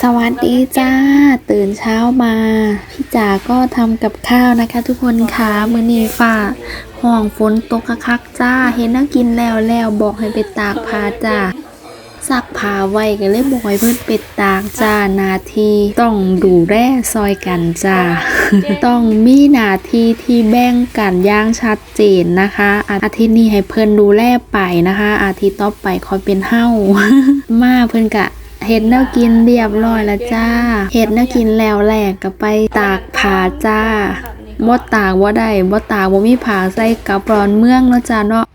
สวัสดีจ้า ตื่นเช้ามา พี่จ๋าก็ทำกับข้าวนะคะ ทุกคนค่ะมื้อนี้ฝ่าห้องฝนตกคักๆจ้า เห็นนักกินแล้วแล้วบอกให้ไปตากผ้าจ้าซักผ้าไว้ก็เลยบอกให้เพิ่นไปตากจ้าหนาทีต้องดูแลซอยกันจ้าต้องมีหนาทีที่แบ่งกันอย่างชัดเจนนะคะ อาทิตย์นี้ให้เพิ่นดูแลไปนะคะ อาทิตย์ต่อไปคอยเป็นเฮ้ามาเพิ่นกะ เห็ดแนวกินเรียบร้อยแล้วจ้า เห็ดแนวกินแล้วแหลกก็ไปตากผ้าจ้าบ่ตากบ่ได้บ่ตากบ่มีผ้าใส่กับร้อนเมืองเนาะจ้าเนาะ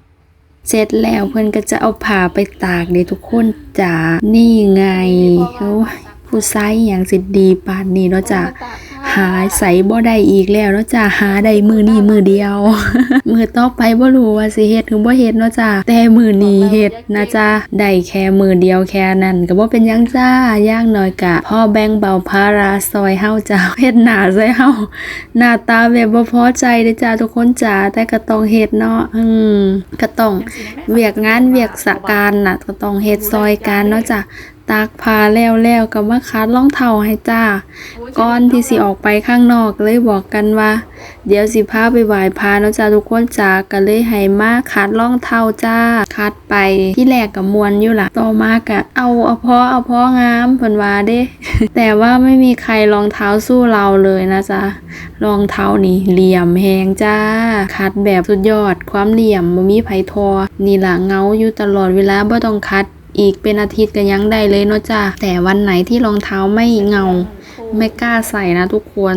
เสร็จแล้วเพิ่นก็จะเอาผ้าไปตากเด้ทุกคนจ้านี่ไงโอ้ยผู้ชายอหย่างสิดีปานนี้เนาะจ้า หาใส่บ่ได้อีกแล้วเนาะจ้าหาได้มือนี้มือเดียว มือต่อไปบ่รู้ว่าสิเฮ็ดหรือบ่เฮ็ดเนาะจ้าแต่มือนี้เฮ็ดนะจ้าได้แค่มือเดียวแค่นั้นก็บ่เป็นยังจ้าย่างน้อยกะพ่อแบ่งเบาภาระซอยเฮาจ้าเฮ็ดหน้าใส่เฮาหน้าตาแบบบ่พอใจเด้จ้าทุกคนจ้าแต่ก็ต้องเฮ็ดเนาะอืมก็ต้องเวียกงานเวียกสะการน่ะก็ต้องเฮ็ดซอยกันเนาะจ้า ตากผ้าแล้วแล้วก็มาคัดรองเท้าให้จ้า ก่อนที่สิออกไปข้างนอกเลยบอกกันว่า เดี๋ยวสิพาไปไหว้พระเนาะจ้าทุกคนจ้าก็เลยให้มาคัดรองเท้าจ้า คัดไปที่แรกกับมวนอยู่ล่ะ ต่อมากะเอาเอาพอเอาพองามเพิ่นว่าเด้ แต่ว่าไม่มีใครรองเท้าสู้เราเลยนะจ๊ะรองเท้านี่เหลี่ยมแหงจ้า คัดแบบสุดยอดความเหลี่ยมบ่มีไผทอนี่ล่ะเงาอยู่ตลอดเวลาบ่ต้องคัด อีกเป็นอาทิตย์ก็ยังได้เลยเนาะจ้าแต่วันไหนที่รองเท้าไม่เงา ไม่กล้าใส่นะทุกคน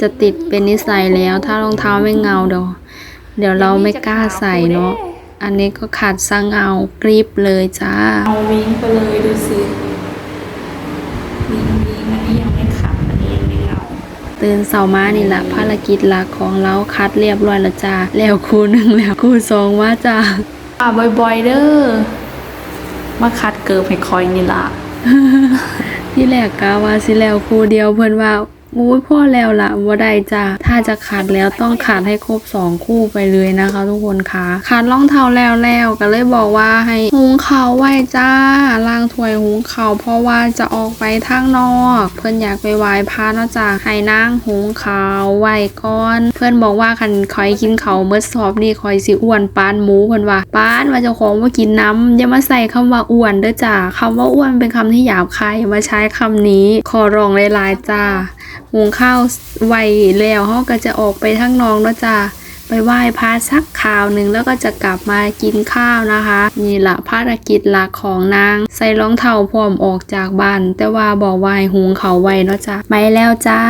จะติดเป็นนิสัยแล้ว ถ้ารองเท้าไม่เงาเดี๋ยวเดี๋ยวเราไม่กล้าใส่เนาะอันนี้ก็ขาดสังเอากรีบเลยจ้าเอาวิงไปเลยดูสิวิงวิงอันนี้ยังไม่ขับอันนี้ยังไม่เงาตื่นเสาร์มานี่แหละภารกิจหลักของเราคัดเรียบร้อยแล้วจ้าแล้วคู่หนึ่งแล้วคู่สองว่าจ้าอ่าบ่อยๆเด้อ มาคัดเกิบให้คอยนี่ล่ะที่แรกกาว่าสิแล้วคู่เดียวเพื่อนว่า อุ้ยพ่อแล้วละว่าได้จ้าถ้าจะขาดแล้วต้องขาดให้ครบสองคู่ไปเลยนะคะ ทุกคนคะขาดรองเท้าแล้วแล้วก็เลยบอกว่าให้หุงขาไว้จ้าล้างถวยหุงขาเพราะว่าจะออกไปทางนอก เพื่อนอยากไปไหว้พระเนาะจ้าให้นางหุงขาวไว้ก่อน เพื่อนบอกว่าคันคอยกินเขาเมื่อสอบนี่คอยสิอ้วนปานหมูเพื่อนว่าปานว่าเจ้าของว่ากินน้ำอย่ามาใส่คำว่าอ้วนเด้อจ้าคำว่าอ้วนเป็นคำที่หยาบคายอย่ามาใช้คำนี้ขอร้องหลายๆจ้า หุงข้าวไวแล้วเขาก็จะออกไปทั้งนองแล้วจ้าไปไหว้พระสักข่าวหนึ่งแล้วก็จะกลับมากินข้าวนะคะ นี่ละภารกิจหลักของนาง ใส่รองเท้าพร้อมออกจากบ้านแต่ว่าบอกว่าหุงเขาไว้เนาะจ้าไปแล้วจ้า